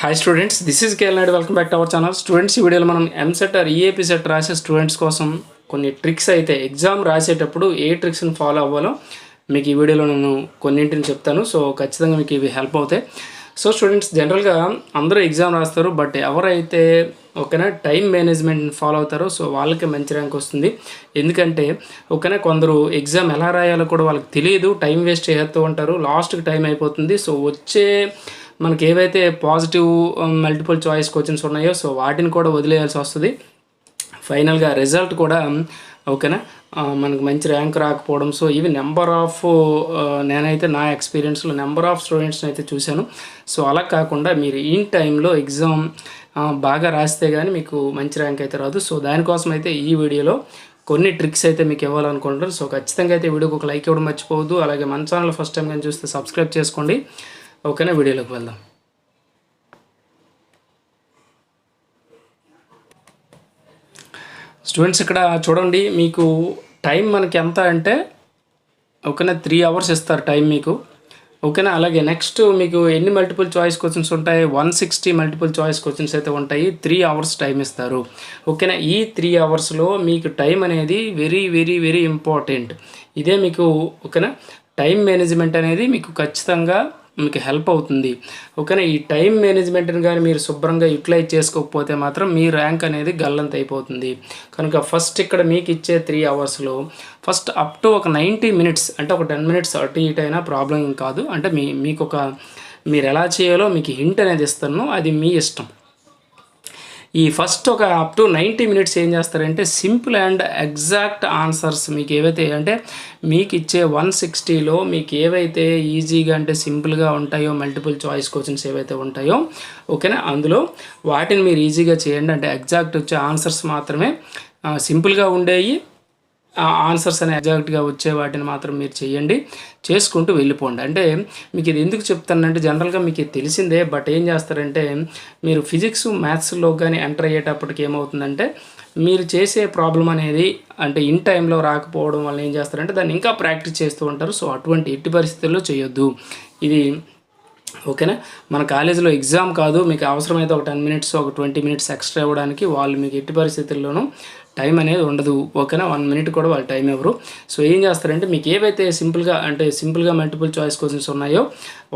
Hi students this is KL Naidu welcome back to our channel students ఈ వీడియోలో మనం EAMCET or EAP set రాసే students కోసం కొన్ని ట్రిక్స్ అయితే ఎగ్జామ్ రాసేటప్పుడు ఏ ట్రిక్స్ని ఫాలో అవ్వాలో మీకు ఈ వీడియోలో నేను కొన్నింటిని చెప్తాను. సో ఖచ్చితంగా మీకు ఇవి హెల్ప్ అవుతాయి. సో స్టూడెంట్స్ జనరల్గా అందరూ ఎగ్జామ్ రాస్తారు బట్ ఎవరైతే ఓకేనా టైం మేనేజ్మెంట్ ఫాలో అవుతారో సో వాళ్ళకి మంచి ర్యాంక్ వస్తుంది. ఎందుకంటే ఓకేనా కొందరు ఎగ్జామ్ ఎలా రాయాలో కూడా వాళ్ళకి తెలియదు టైం వేస్ట్ చేస్తూ ఉంటారు లాస్ట్కి టైం అయిపోతుంది. సో వచ్చే మనకి ఏవైతే పాజిటివ్ మల్టిపుల్ చాయిస్ క్వశ్చన్స్ ఉన్నాయో సో వాటిని కూడా వదిలేయాల్సి వస్తుంది. ఫైనల్గా రిజల్ట్ కూడా um, ఓకేనా uh, మనకు మంచి ర్యాంక్ రాకపోవడం సో ఇవి నెంబర్ ఆఫ్ uh, నేనైతే నా ఎక్స్పీరియన్స్లో నెంబర్ ఆఫ్ స్టూడెంట్స్ని అయితే చూశాను. సో అలా కాకుండా మీరు ఇన్ టైంలో ఎగ్జామ్ బాగా రాస్తే కానీ మీకు మంచి ర్యాంక్ అయితే రాదు. సో దానికోసం అయితే ఈ వీడియోలో కొన్ని ట్రిక్స్ అయితే మీకు ఇవ్వాలనుకుంటున్నారు సో ఖచ్చితంగా అయితే వీడియోకి ఒక లైక్ ఇవ్వడం మర్చిపోవద్దు. అలాగే మన ఛానల్ ఫస్ట్ టైం కానీ చూస్తే సబ్స్క్రైబ్ చేసుకోండి. ఓకేనా వీడియోలోకి వెళ్దాం. స్టూడెంట్స్ ఇక్కడ చూడండి మీకు టైం మనకి ఎంత అంటే ఓకేనా త్రీ అవర్స్ ఇస్తారు టైం మీకు. ఓకేనా అలాగే నెక్స్ట్ మీకు ఎన్ని మల్టిపుల్ చాయిస్ క్వశ్చన్స్ ఉంటాయి? One sixty multiple choice questions అయితే ఉంటాయి. త్రీ అవర్స్ టైం ఇస్తారు. ఓకేనా ఈ త్రీ అవర్స్లో మీకు టైం అనేది వెరీ వెరీ వెరీ ఇంపార్టెంట్ ఇదే మీకు ఓకేనా టైం మేనేజ్మెంట్ అనేది మీకు ఖచ్చితంగా మీకు హెల్ప్ అవుతుంది. ఓకేనా ఈ టైం మేనేజ్మెంట్ని కానీ మీరు శుభ్రంగా యూటిలైజ్ చేసుకోకపోతే మాత్రం మీ ర్యాంక్ అనేది గల్లంత అయిపోతుంది. కనుక ఫస్ట్ ఇక్కడ మీకు ఇచ్చే త్రీ అవర్స్లో ఫస్ట్ అప్ టు ఒక నైంటీ మినిట్స్ అంటే ఒక టెన్ మినిట్స్ అటు ఇటు అయినా ప్రాబ్లం కాదు. అంటే మీ మీకు ఒక మీరు ఎలా చేయాలో మీకు హింట్ అనేది ఇస్తాను అది మీ ఇష్టం. ఈ ఫస్ట్ ఒక అప్ టు నైంటీ మినిట్స్ ఏం చేస్తారంటే సింపుల్ అండ్ ఎగ్జాక్ట్ ఆన్సర్స్ మీకు ఏవైతే అంటే మీకు ఇచ్చే వన్ సిక్స్టీలో మీకు ఏవైతే ఈజీగా అంటే సింపుల్గా ఉంటాయో మల్టిపుల్ చాయిస్ క్వశ్చన్స్ ఏవైతే ఉంటాయో ఓకేనా అందులో వాటిని మీరు ఈజీగా చేయండి. అంటే ఎగ్జాక్ట్ వచ్చే ఆన్సర్స్ మాత్రమే సింపుల్గా ఉండేవి ఆన్సర్స్ అనే ఎగ్జాక్ట్గా వచ్చే వాటిని మాత్రం మీరు చేయండి చేసుకుంటూ వెళ్ళిపోండి. అంటే మీకు ఇది ఎందుకు చెప్తానంటే జనరల్గా మీకు ఇది తెలిసిందే బట్ ఏం చేస్తారంటే మీరు ఫిజిక్స్ మ్యాథ్స్లో కానీ ఎంటర్ అయ్యేటప్పటికి ఏమవుతుందంటే మీరు చేసే ప్రాబ్లం అనేది అంటే ఇన్ టైంలో రాకపోవడం వల్ల ఏం చేస్తారంటే దాన్ని ఇంకా ప్రాక్టీస్ చేస్తూ ఉంటారు. సో అటువంటి ఎట్టి పరిస్థితుల్లో చేయొద్దు. ఇది ఓకేనా? మన కాలేజీలో ఎగ్జామ్ కాదు. మీకు అవసరమైతే ఒక టెన్ మినిట్స్ ఒక ట్వంటీ మినిట్స్ ఎక్స్ట్రా ఇవ్వడానికి వాళ్ళు మీకు ఎట్టి పరిస్థితుల్లోనూ టైం అనేది ఉండదు. ఓకేనా? వన్ మినిట్ కూడా వాళ్ళు టైం ఇవ్వరు. సో ఏం చేస్తారంటే మీకు ఏవైతే సింపుల్గా అంటే సింపుల్గా మల్టిపుల్ చాయిస్ క్వశ్చన్స్ ఉన్నాయో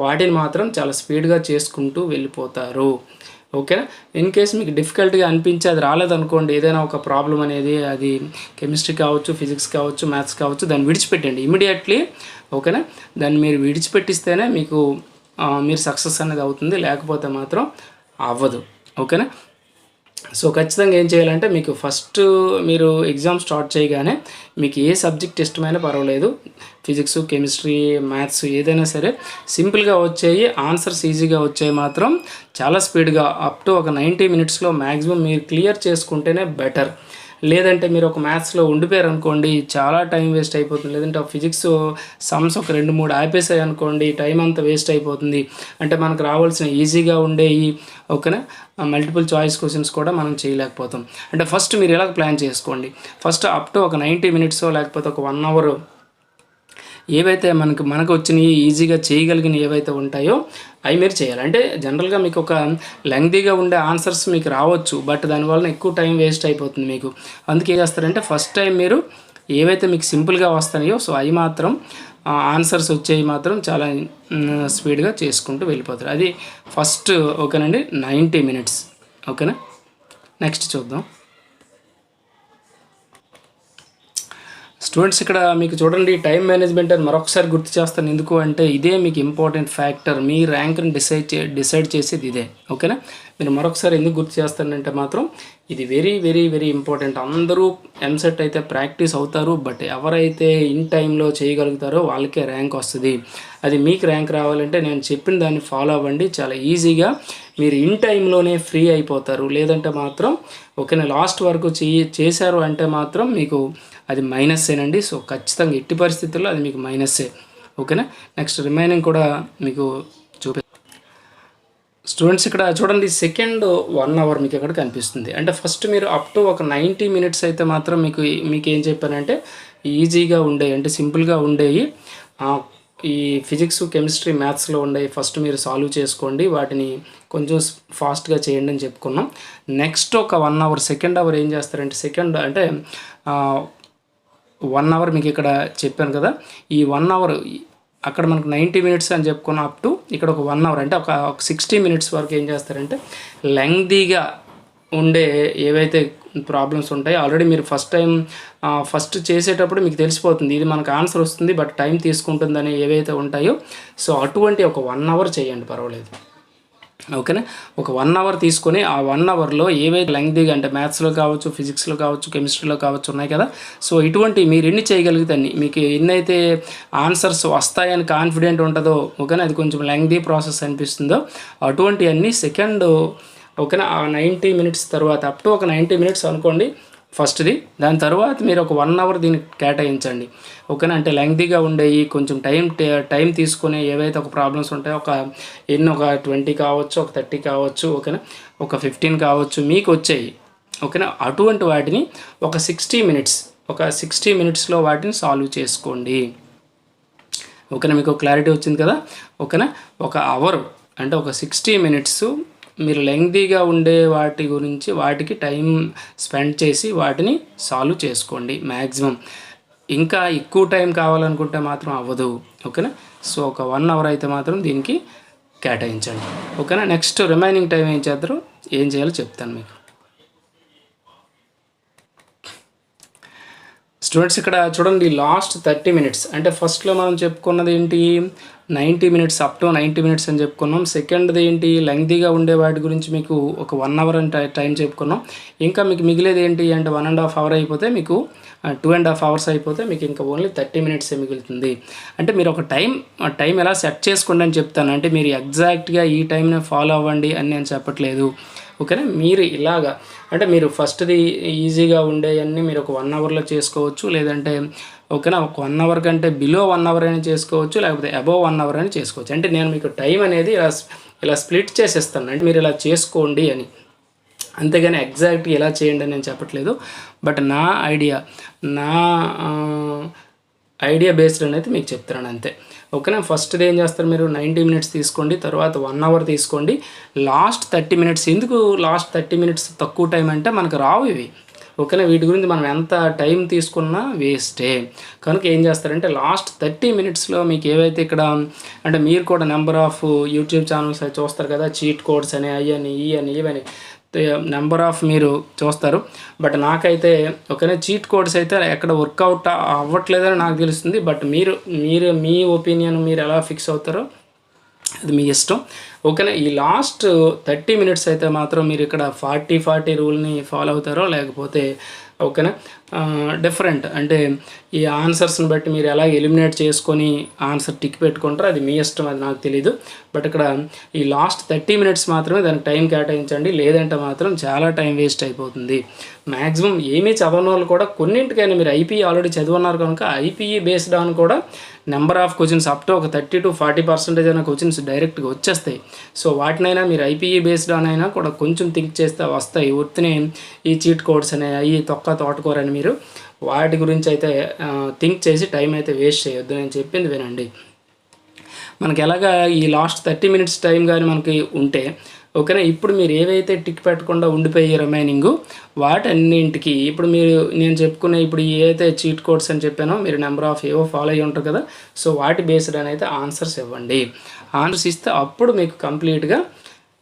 వాటిని మాత్రం చాలా స్పీడ్గా చేసుకుంటూ వెళ్ళిపోతారు. ఓకేనా? ఇన్ కేస్ మీకు డిఫికల్ట్గా అనిపించి అది రాలేదనుకోండి ఏదైనా ఒక ప్రాబ్లం అనేది అది కెమిస్ట్రీ కావచ్చు ఫిజిక్స్ కావచ్చు మ్యాథ్స్ కావచ్చు దాన్ని విడిచిపెట్టండి. ఇమీడియట్లీ ఓకేనా? దాన్ని మీరు విడిచిపెట్టిస్తేనే మీకు మీరు సక్సెస్ అనేది అవుతుంది. లేకపోతే మాత్రం అవ్వదు. ఓకేనా? సో ఖచ్చితంగా ఏం చేయాలంటే మీకు ఫస్ట్ మీరు ఎగ్జామ్ స్టార్ట్ చేయగానే మీకు ఏ సబ్జెక్ట్ ఇష్టమైనా పర్వాలేదు. ఫిజిక్స్ కెమిస్ట్రీ మ్యాథ్స్ ఏదైనా సరే సింపుల్గా వచ్చాయి ఆన్సర్స్ ఈజీగా వచ్చాయి మాత్రం చాలా స్పీడ్గా అప్ టు ఒక నైంటీ మినిట్స్లో మ్యాక్సిమం మీరు క్లియర్ చేసుకుంటేనే బెటర్ లేదంటే మీరు ఒక మ్యాథ్స్లో ఉండిపోయారు అనుకోండి చాలా టైం వేస్ట్ అయిపోతుంది. లేదంటే ఆ ఫిజిక్స్ సమ్స్ ఒక రెండు మూడు ఆపేసాయి అనుకోండి టైం అంతా వేస్ట్ అయిపోతుంది. అంటే మనకు రావాల్సిన ఈజీగా ఉండే ఈ ఓకేనా? మల్టిపుల్ చాయిస్ క్వశ్చన్స్ కూడా మనం చేయలేకపోతాం. అంటే ఫస్ట్ మీరు ఎలా ప్లాన్ చేసుకోండి? ఫస్ట్ అప్ టు ఒక నైంటీ మినిట్స్ లేకపోతే ఒక వన్ అవర్ ఏవైతే మనకు మనకు వచ్చినవి ఈజీగా చేయగలిగిన ఏవైతే ఉంటాయో అవి మీరు చేయాలి. అంటే జనరల్గా మీకు ఒక లెంగ్దీగా ఉండే ఆన్సర్స్ మీకు రావచ్చు బట్ దానివల్ల ఎక్కువ టైం వేస్ట్ అయిపోతుంది మీకు. అందుకే ఏం చేస్తారంటే ఫస్ట్ టైం మీరు ఏవైతే మీకు సింపుల్గా వస్తాయో సో అవి మాత్రం ఆన్సర్స్ వచ్చేవి మాత్రం చాలా స్పీడ్గా చేసుకుంటూ వెళ్ళిపోతారు. అది ఫస్ట్ ఓకేనండి నైంటీ మినిట్స్ ఓకేనా? నెక్స్ట్ చూద్దాం. స్టూడెంట్స్ ఇక్కడ మీకు చూడండి టైం మేనేజ్మెంట్ అని మరొకసారి గుర్తు చేస్తాను. ఎందుకు అంటే ఇదే మీకు ఇంపార్టెంట్ ఫ్యాక్టర్. మీ ర్యాంక్ని డిసైడ్ చే డిసైడ్ చేసేది ఇదే. ఓకేనా? మీరు మరొకసారి ఎందుకు గుర్తు చేస్తానంటే మాత్రం ఇది వెరీ వెరీ వెరీ ఇంపార్టెంట్. అందరూ ఎంసెట్ అయితే ప్రాక్టీస్ అవుతారు బట్ ఎవరైతే ఇన్ టైంలో చేయగలుగుతారో వాళ్ళకే ర్యాంక్ వస్తుంది. అది మీకు ర్యాంక్ రావాలంటే నేను చెప్పిన దాన్ని ఫాలో అవ్వండి. చాలా ఈజీగా మీరు ఇన్ టైంలోనే ఫ్రీ అయిపోతారు. లేదంటే మాత్రం ఓకేనా లాస్ట్ వరకు చే చేశారు అంటే మాత్రం మీకు అది మైనస్సేనండి సో ఖచ్చితంగా ఎట్టి పరిస్థితుల్లో అది మీకు మైనస్సే ఓకేనా? నెక్స్ట్ రిమైనింగ్ కూడా మీకు చూపి స్టూడెంట్స్ ఇక్కడ చూడండి. సెకండ్ వన్ అవర్ మీకు ఇక్కడ కనిపిస్తుంది? అంటే ఫస్ట్ మీరు అప్ టు ఒక నైంటీ మినిట్స్ అయితే మాత్రం మీకు మీకు ఏం చెప్పానంటే ఈజీగా ఉండేవి అంటే సింపుల్గా ఉండేవి ఈ ఫిజిక్స్ కెమిస్ట్రీ మ్యాథ్స్లో ఉండే ఫస్ట్ మీరు సాల్వ్ చేసుకోండి. వాటిని కొంచెం ఫాస్ట్గా చేయండి అని చెప్పుకున్నాం. నెక్స్ట్ ఒక వన్ అవర్ సెకండ్ అవర్ ఏం చేస్తారంటే సెకండ్ అంటే వన్ అవర్ మీకు ఇక్కడ చెప్పాను కదా. ఈ వన్ అవర్ అక్కడ మనకు నైంటీ మినిట్స్ అని చెప్పుకున్న అప్ టు ఇక్కడ ఒక వన్ అవర్. అంటే ఒక సిక్స్టీ మినిట్స్ వరకు ఏం చేస్తారంటే లెంగ్దీగా ఉండే ఏవైతే ప్రాబ్లమ్స్ ఉంటాయి. ఆల్రెడీ మీరు ఫస్ట్ టైం ఫస్ట్ చేసేటప్పుడు మీకు తెలిసిపోతుంది. ఇది మనకు ఆన్సర్ వస్తుంది బట్ టైం తీసుకుంటుందని ఏవైతే ఉంటాయో సో అటువంటి ఒక వన్ అవర్ చేయండి పర్వాలేదు. ఓకేనా ఒక వన్ అవర్ తీసుకొని ఆ వన్ అవర్లో ఏవైతే లెంగ్దీగా అంటే మ్యాథ్స్లో కావచ్చు ఫిజిక్స్లో కావచ్చు కెమిస్ట్రీలో కావచ్చు ఉన్నాయి కదా? సో ఇటువంటి మీరు ఎన్ని చేయగలిగితే అన్ని? మీకు ఎన్నైతే ఆన్సర్స్ వస్తాయని కాన్ఫిడెంట్ ఉంటుందో ఓకేనా అది కొంచెం లెంగ్దీ ప్రాసెస్ అనిపిస్తుందో అటువంటి అన్ని సెకండ్ ఓకేనా? ఆ నైంటీ మినిట్స్ తర్వాత అప్ టు ఒక నైంటీ మినిట్స్ అనుకోండి ఫస్ట్ది. దాని తర్వాత మీరు ఒక వన్ అవర్ దీనికి కేటాయించండి. ఓకేనా? అంటే లెంగ్తీగా ఉండేవి కొంచెం టైం టైం తీసుకునే ఏవైతే ఒక ప్రాబ్లమ్స్ ఉంటాయో ఒక ఎన్ని ఒక ట్వంటీ కావచ్చు ఒక థర్టీ కావచ్చు ఓకేనా? ఒక ఫిఫ్టీన్ కావచ్చు మీకు వచ్చేవి ఓకేనా? అటువంటి వాటిని ఒక సిక్స్టీ మినిట్స్ ఒక సిక్స్టీ మినిట్స్లో వాటిని సాల్వ్ చేసుకోండి. ఓకేనా? మీకు క్లారిటీ వచ్చింది కదా? ఓకేనా? ఒక అవర్ అంటే ఒక సిక్స్టీ మినిట్స్ మీరు లెంగ్దీగా ఉండే వాటి గురించి వాటికి టైం స్పెండ్ చేసి వాటిని సాల్వ్ చేసుకోండి మ్యాక్సిమం ఇంకా ఎక్కువ టైం కావాలనుకుంటే మాత్రం అవ్వదు ఓకేనా? సో ఒక వన్ అవర్ అయితే మాత్రం దీనికి కేటాయించండి ఓకేనా? నెక్స్ట్ రిమైనింగ్ టైం ఏం చేద్దరు? ఏం చేయాలో చెప్తాను మీకు. స్టూడెంట్స్ ఇక్కడ చూడండి లాస్ట్ థర్టీ మినిట్స్ అంటే ఫస్ట్లో మనం చెప్పుకున్నది ఏంటి? Ninety minutes up to ninety minutes అని చెప్పుకున్నాం. సెకండ్ది ఏంటి? లెంగ్దీగా ఉండే వాటి గురించి మీకు ఒక వన్ అవర్ అని టైం చెప్పుకున్నాం. ఇంకా మీకు మిగిలేది ఏంటి? అంటే వన్ అండ్ హాఫ్ అవర్ అయిపోతే మీకు టూ అండ్ హాఫ్ అవర్స్ అయిపోతే మీకు ఇంకా ఓన్లీ థర్టీ మినిట్స్ మిగులుతుంది. అంటే మీరు ఒక టైం టైం ఎలా సెట్ చేసుకోండి అని చెప్తాను. అంటే మీరు ఎగ్జాక్ట్గా ఈ టైంని ఫాలో అవ్వండి అని నేను చెప్పట్లేదు. ఓకేనా? మీరు ఇలాగా అంటే మీరు ఫస్ట్ది ఈజీగా ఉండేవన్నీ మీరు ఒక వన్ అవర్లో చేసుకోవచ్చు లేదంటే ఓకేనా ఒక వన్ అవర్ కంటే బిలో వన్ అవర్ అని చేసుకోవచ్చు లేకపోతే అబోవ్ వన్ అవర్ అని చేసుకోవచ్చు. అంటే నేను మీకు టైం అనేది ఇలా ఇలా స్ప్లిట్ చేసేస్తాను. అంటే మీరు ఇలా చేసుకోండి అని. అంతేగాని ఎగ్జాక్ట్గా ఎలా చేయండి అని నేను చెప్పట్లేదు. బట్ నా ఐడియా నా ఐడియా బేస్డ్ అనేది మీకు చెప్తున్నాను అంతే. ఓకేనా? ఫస్ట్ ఏం చేస్తారు మీరు? నైంటీ మినిట్స్ తీసుకోండి తర్వాత వన్ అవర్ తీసుకోండి. లాస్ట్ థర్టీ మినిట్స్ ఎందుకు లాస్ట్ థర్టీ మినిట్స్ తక్కువ టైం అంటే మనకు రావు ఇవి. ఓకేనా? వీటి గురించి మనం ఎంత టైం తీసుకున్నా వేస్టే. కనుక ఏం చేస్తారంటే లాస్ట్ థర్టీ మినిట్స్లో మీకు ఏవైతే ఇక్కడ అంటే మీరు కూడా నెంబర్ ఆఫ్ యూట్యూబ్ ఛానల్స్ అవి చూస్తారు కదా చీట్ కోడ్స్ అని అయ్యని ఈ అని ఇవని నెంబర్ ఆఫ్ మీరు చూస్తారు. బట్ నాకైతే ఒకనే చీట్ కోడ్స్ అయితే ఎక్కడ వర్కౌట్ అవ్వట్లేదని నాకు తెలుస్తుంది. బట్ మీరు మీరు మీ ఒపీనియన్ మీరు ఎలా ఫిక్స్ అవుతారో అది మీ ఇష్టం. ఓకేనా ఈ లాస్ట్ థర్టీ మినిట్స్ అయితే మాత్రం మీరు ఇక్కడ ఫార్టీ ఫార్టీ రూల్ని ఫాలో అవుతారో లేకపోతే ఓకేనా డిఫరెంట్ అంటే ఈ ఆన్సర్స్ని బట్టి మీరు ఎలా ఎలిమినేట్ చేసుకొని ఆన్సర్ టిక్ పెట్టుకుంటారో అది మీ ఇష్టం అది నాకు తెలీదు. బట్ ఇక్కడ ఈ లాస్ట్ థర్టీ మినిట్స్ మాత్రమే దానికి టైం కేటాయించండి. లేదంటే మాత్రం చాలా టైం వేస్ట్ అయిపోతుంది. మ్యాక్సిమం ఏమీ చదవని వాళ్ళు కూడా కొన్నింటికైనా మీరు ఐపీఈ ఆల్రెడీ చదివన్నారు కనుక ఐపీఈ బేస్డ్ ఆన్ కూడా number of questions up to ఒక థర్టీ టు ఫార్టీ పర్సెంటేజ్ అయిన క్వశ్చన్స్ డైరెక్ట్గా వచ్చేస్తాయి. సో వాటినైనా మీరు ఐపీఈ బేస్డ్ ఆన్ అయినా కూడా కొంచెం థింక్ చేస్తే వస్తాయి. ఉత్తిని ఈ చీట్ కోడ్స్ అనే అవి తొక్క తోటకూర అని మీరు వాటి గురించి అయితే థింక్ చేసి టైం అయితే వేస్ట్ చేయొద్దు నేను చెప్పింది వినండి. మనకి ఎలాగా ఈ లాస్ట్ థర్టీ మినిట్స్ టైం కానీ మనకి ఉంటే ఓకేనా? ఇప్పుడు మీరు ఏవైతే టిక్ పెట్టకుండా ఉండిపోయే రిమైనింగ్ వాటన్నింటికి ఇప్పుడు మీరు నేను చెప్పుకునే ఇప్పుడు ఏదైతే చీట్ కోడ్స్ అని చెప్పానో మీరు నెంబర్ ఆఫ్ ఏవో ఫాలో అయ్యి ఉంటారు కదా? సో వాటి బేస్డ్ అని అయితే ఆన్సర్స్ ఇవ్వండి. ఆన్సర్స్ ఇస్తే అప్పుడు మీకు కంప్లీట్గా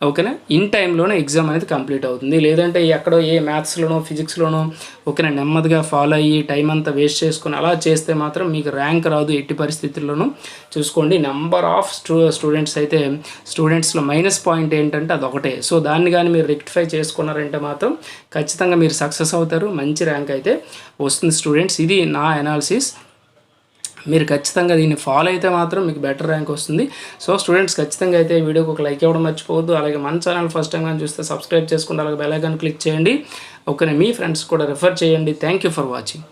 ఓకేనా? ఇన్ టైంలోనే ఎగ్జామ్ అనేది కంప్లీట్ అవుతుంది. లేదంటే ఎక్కడో ఏ మ్యాథ్స్లోనో ఫిజిక్స్లోనో ఓకేనా నెమ్మదిగా ఫాలో అయ్యి టైం అంతా వేస్ట్ చేసుకుని అలా చేస్తే మాత్రం మీకు ర్యాంక్ రాదు ఎట్టి పరిస్థితుల్లోనూ. చూసుకోండి నెంబర్ ఆఫ్ స్టూ స్టూడెంట్స్ అయితే స్టూడెంట్స్లో మైనస్ పాయింట్ ఏంటంటే అదొకటే. సో దాన్ని కానీ మీరు రెక్టిఫై చేసుకున్నారంటే మాత్రం ఖచ్చితంగా మీరు సక్సెస్ అవుతారు. మంచి ర్యాంక్ అయితే వస్తుంది స్టూడెంట్స్. ఇది నా అనాలిసిస్. మీరు ఖచ్చితంగా దీన్ని ఫాలో అయితే మాత్రం మీకు బెటర్ ర్యాంక్ వస్తుంది. సో స్టూడెంట్స్ ఖచ్చితంగా అయితే వీడియోకి ఒక లైక్ ఇవ్వడం మర్చిపోవద్దు. అలాగే మన ఛానల్ ఫస్ట్ టైం కానీ చూస్తే సబ్స్క్రైబ్ చేసుకుంటే అలాగే బెల్ ఐకాన్ క్లిక్ చేయండి. ఓకే మీ ఫ్రెండ్స్ కూడా రిఫర్ చేయండి. Thank you for watching